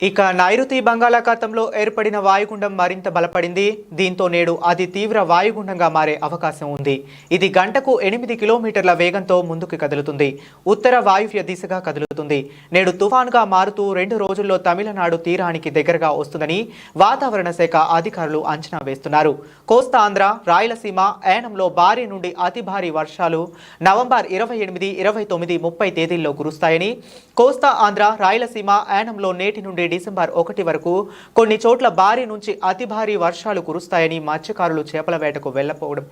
ఇక నైరుతి బంగాళాఖాతంలో ఏర్పడిన వాయుగుండం మరింత బలపడింది. దీంతో నేడు అది తీవ్ర వాయుగుండంగా మారే అవకాశం ఉంది. ఇది గంటకు ఎనిమిది కిలోమీటర్ల వేగంతో ముందుకు కదులుతుంది. ఉత్తర వాయువ్య దిశగా కదులు కదులుతుంది నేడు తుఫాన్గా మారుతూ రెండు రోజుల్లో తమిళనాడు తీరానికి దగ్గరగా వస్తుందని వాతావరణ శాఖ అధికారులు అంచనా వేస్తున్నారు. కోస్తా ఆంధ్ర రాయలసీమ ఏనంలో భారీ నుండి అతి భారీ వర్షాలు నవంబర్ ఇరవై ఎనిమిది ఇరవై తొమ్మిది ముప్పై తేదీల్లో కురుస్తాయని కోస్తా ఆంధ్ర రాయలసీమ ఏనంలో నేటి నుండి డిసెంబర్ ఒకటి వరకు కొన్ని చోట్ల భారీ నుంచి అతి భారీ వర్షాలు కురుస్తాయని మత్స్యకారులు చేపల వేటకు వెళ్ళపోవడం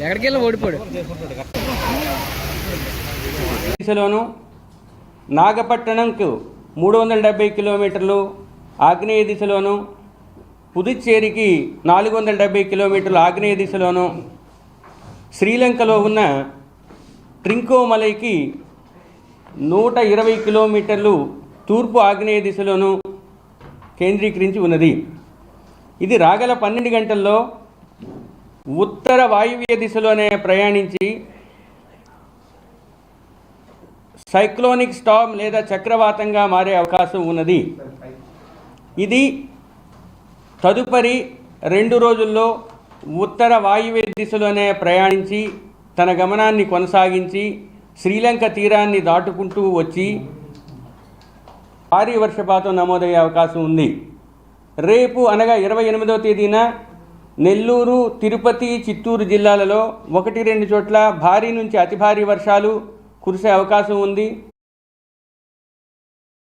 ఎక్కడికి వెళ్ళి ఓడిపోడు. దిశలోను నాగపట్టణంకు మూడు వందల డెబ్బై కిలోమీటర్లు ఆగ్నేయ దిశలోను పుదుచ్చేరికి నాలుగు వందల డెబ్బై కిలోమీటర్లు ఆగ్నేయ దిశలోను శ్రీలంకలో ఉన్న ట్రింకోమలైకి నూట ఇరవై కిలోమీటర్లు తూర్పు ఆగ్నేయ దిశలోను కేంద్రీకరించి ఉన్నది. ఇది రాగల పన్నెండు గంటల్లో ఉత్తర వాయువ్య దిశలోనే ప్రయాణించి సైక్లోనిక్ స్టామ్ లేదా చక్రవాతంగా మారే అవకాశం ఉన్నది. ఇది తదుపరి రెండు రోజుల్లో ఉత్తర వాయువ్య దిశలోనే ప్రయాణించి తన గమనాన్ని కొనసాగించి శ్రీలంక తీరాన్ని దాటుకుంటూ వచ్చి భారీ వర్షపాతం నమోదయ్యే అవకాశం ఉంది. రేపు అనగా ఇరవై ఎనిమిదవ తేదీన నెల్లూరు తిరుపతి చిత్తూరు జిల్లాలలో ఒకటి రెండు చోట్ల భారీ నుంచి అతి భారీ వర్షాలు కురిసే అవకాశం ఉంది.